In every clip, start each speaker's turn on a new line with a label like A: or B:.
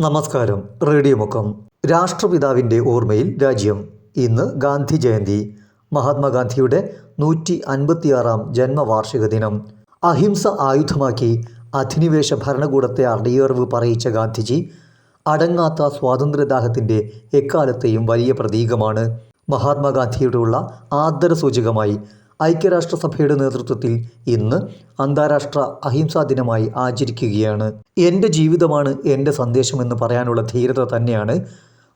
A: നമസ്കാരം. റേഡിയോ മുഖം രാഷ്ട്രപിതാവിന്റെ ഓർമ്മയിൽ രാജ്യം. ഇന്ന് ഗാന്ധി ജയന്തി. മഹാത്മാഗാന്ധിയുടെ നൂറ്റി അൻപത്തിയാറാം ജന്മവാർഷിക ദിനം. അഹിംസ ആയുധമാക്കി അധിനിവേശ ഭരണകൂടത്തെ അടിയറവ് പറയിച്ച ഗാന്ധിജി അടങ്ങാത്ത സ്വാതന്ത്ര്യദാഹത്തിന്റെ എക്കാലത്തെയും വലിയ പ്രതീകമാണ്. മഹാത്മാഗാന്ധിയോടുള്ള ആദരസൂചകമായി ഐക്യരാഷ്ട്രസഭയുടെ നേതൃത്വത്തിൽ ഇന്ന് അന്താരാഷ്ട്ര അഹിംസാ ദിനമായി ആചരിക്കുകയാണ്. എന്റെ ജീവിതമാണ് എന്റെ സന്ദേശമെന്ന് പറയാനുള്ള ധീരത തന്നെയാണ്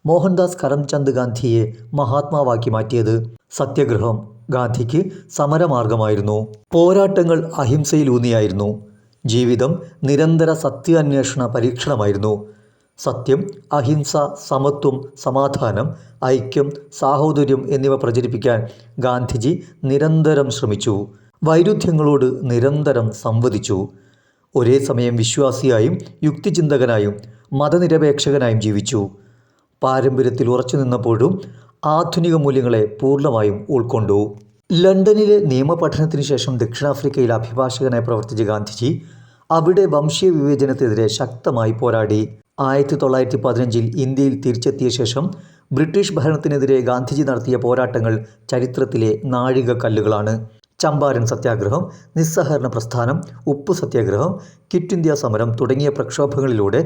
A: മോഹൻദാസ് കരംചന്ദ് ഗാന്ധിയെ മഹാത്മാവാക്കി മാറ്റിയത്. സത്യഗ്രഹം ഗാന്ധിക്ക് സമരമാർഗമായിരുന്നു. പോരാട്ടങ്ങൾ അഹിംസയിലൂന്നിയായിരുന്നു. ജീവിതം നിരന്തര സത്യാന്വേഷണ പരീക്ഷണമായിരുന്നു. സത്യം അഹിംസ സമത്വം സമാധാനം ഐക്യം സാഹോദര്യം എന്നിവ പ്രചരിപ്പിക്കാൻ ഗാന്ധിജി നിരന്തരം ശ്രമിച്ചു. വൈരുദ്ധ്യങ്ങളോട് നിരന്തരം സംവദിച്ചു. ഒരേ സമയം വിശ്വാസിയായും യുക്തിചിന്തകനായും മതനിരപേക്ഷകനായും ജീവിച്ചു. പാരമ്പര്യത്തിൽ ഉറച്ചു നിന്നപ്പോഴും ആധുനിക മൂല്യങ്ങളെ പൂർണമായും ഉൾക്കൊണ്ടു. ലണ്ടനിലെ നിയമപഠനത്തിന് ശേഷം ദക്ഷിണാഫ്രിക്കയിൽ അഭിഭാഷകനായി പ്രവർത്തിച്ച ഗാന്ധിജി അവിടെ വംശീയ വിവേചനത്തിനെതിരെ ശക്തമായി പോരാടി. ആയിരത്തി തൊള്ളായിരത്തി പതിനഞ്ചിൽ ഇന്ത്യയിൽ തിരിച്ചെത്തിയ ശേഷം ബ്രിട്ടീഷ് ഭരണത്തിനെതിരെ ഗാന്ധിജി നടത്തിയ പോരാട്ടങ്ങൾ ചരിത്രത്തിലെ നാഴികക്കല്ലുകളാണ്. ചമ്പാരൻ സത്യാഗ്രഹം നിസ്സഹകരണ പ്രസ്ഥാനം ഉപ്പ് സത്യാഗ്രഹം കിറ്റ് ഇന്ത്യ സമരം തുടങ്ങിയ പ്രക്ഷോഭങ്ങളിലൂടെ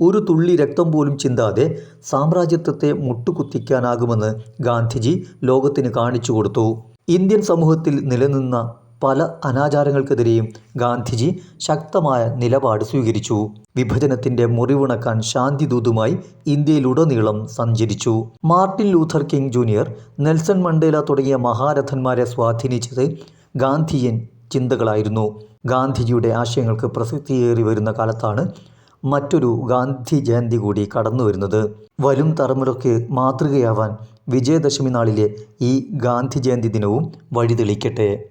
A: ഒരു തുള്ളി രക്തം പോലും ചിന്താതെ സാമ്രാജ്യത്വത്തെ മുട്ടുകുത്തിക്കാനാകുമെന്ന് ഗാന്ധിജി ലോകത്തിന് കാണിച്ചു കൊടുത്തു. ഇന്ത്യൻ സമൂഹത്തിൽ നിലനിന്ന പല അനാചാരങ്ങൾക്കെതിരെയും ഗാന്ധിജി ശക്തമായ നിലപാട് സ്വീകരിച്ചു. വിഭജനത്തിന്റെ മുറിവുണക്കാൻ ശാന്തിദൂതുമായി ഇന്ത്യയിലുടനീളം സഞ്ചരിച്ചു. Martin Luther King junior Nelson Mandela തുടങ്ങിയ മഹാരഥന്മാരെ സ്വാധീനിച്ചത് ഗാന്ധിയൻ ചിന്തകളായിരുന്നു. ഗാന്ധിജിയുടെ ആശയങ്ങൾക്ക് പ്രസക്തിയേറി വരുന്ന കാലത്താണ് മറ്റൊരു ഗാന്ധി ജയന്തി കൂടി കടന്നു വരുന്നത് വരും തലമുറയ്ക്ക് മാതൃകയാവാൻ വിജയദശമി നാളിലെ ഈ ഗാന്ധി ജയന്തി ദിനവും വഴിതെളിക്കട്ടെ.